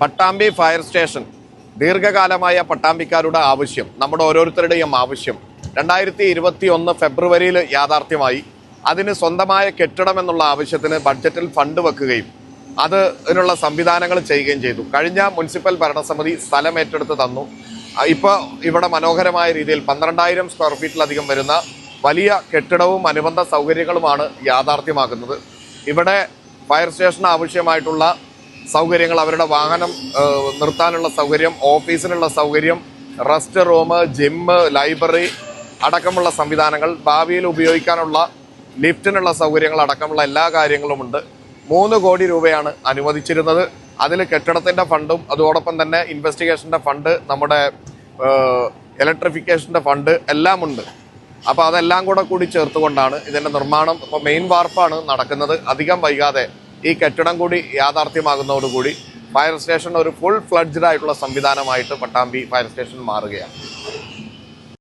Pattambi fire station ദീർഘകാലമായ പട്ടാമ്പിക്കാരുടെ ആവശ്യം നമ്മുടെ ഓരോരുത്തരുടെയും ആവശ്യം. രണ്ടായിരത്തി ഇരുപത്തി ഒന്ന് ഫെബ്രുവരിയിൽ യാഥാർത്ഥ്യമായി. അതിന് സ്വന്തമായ കെട്ടിടം എന്നുള്ള ആവശ്യത്തിന് ബഡ്ജറ്റിൽ ഫണ്ട് വെക്കുകയും അത് അതിനുള്ള സംവിധാനങ്ങൾ ചെയ്യുകയും ചെയ്തു. കഴിഞ്ഞ മുനിസിപ്പൽ ഭരണസമിതി സ്ഥലം ഏറ്റെടുത്ത് തന്നു. ഇപ്പോൾ ഇവിടെ മനോഹരമായ രീതിയിൽ പന്ത്രണ്ടായിരം സ്ക്വയർ ഫീറ്റിലധികം വരുന്ന വലിയ കെട്ടിടവും അനുബന്ധ സൗകര്യങ്ങളുമാണ് യാഥാർത്ഥ്യമാക്കുന്നത്. ഇവിടെ ഫയർ സ്റ്റേഷന് ആവശ്യമായിട്ടുള്ള സൗകര്യങ്ങൾ അവരുടെ വാഹനം നിർത്താനുള്ള സൗകര്യം ഓഫീസിനുള്ള സൗകര്യം റെസ്റ്റ് റൂം ജിമ്മ് ലൈബ്രറി അടക്കമുള്ള സംവിധാനങ്ങൾ ഭാവിയിൽ ഉപയോഗിക്കാനുള്ള ലിഫ്റ്റിനുള്ള സൗകര്യങ്ങൾ അടക്കമുള്ള എല്ലാ കാര്യങ്ങളുമുണ്ട്. മൂന്ന് കോടി രൂപയാണ് അനുവദിച്ചിരുന്നത്. അതിൽ കെട്ടിടത്തിന്റെ ഫണ്ടും അതോടൊപ്പം തന്നെ ഇൻവെസ്റ്റിഗേഷന്റെ ഫണ്ട് നമ്മുടെ ഇലക്ട്രിഫിക്കേഷന്റെ ഫണ്ട് എല്ലാം ഉണ്ട് അപ്പോൾ അതെല്ലാം കൂടെ കൂടി ചേർത്തുകൊണ്ടാണ് ഇതിന്റെ നിർമ്മാണം. ഇപ്പോൾ മെയിൻ വാർപ്പാണ് നടക്കുന്നത്. അധികം വൈകാതെ ഈ കെട്ടിടം കൂടി യാഥാർത്ഥ്യമാകുന്നതോടുകൂടി ഫയർ സ്റ്റേഷൻ ഒരു ഫുൾ ഫ്ലഡ്ജഡ് ആയിട്ടുള്ള സംവിധാനമായിട്ട് പട്ടാമ്പി ഫയർ സ്റ്റേഷൻ മാറുകയാണ്.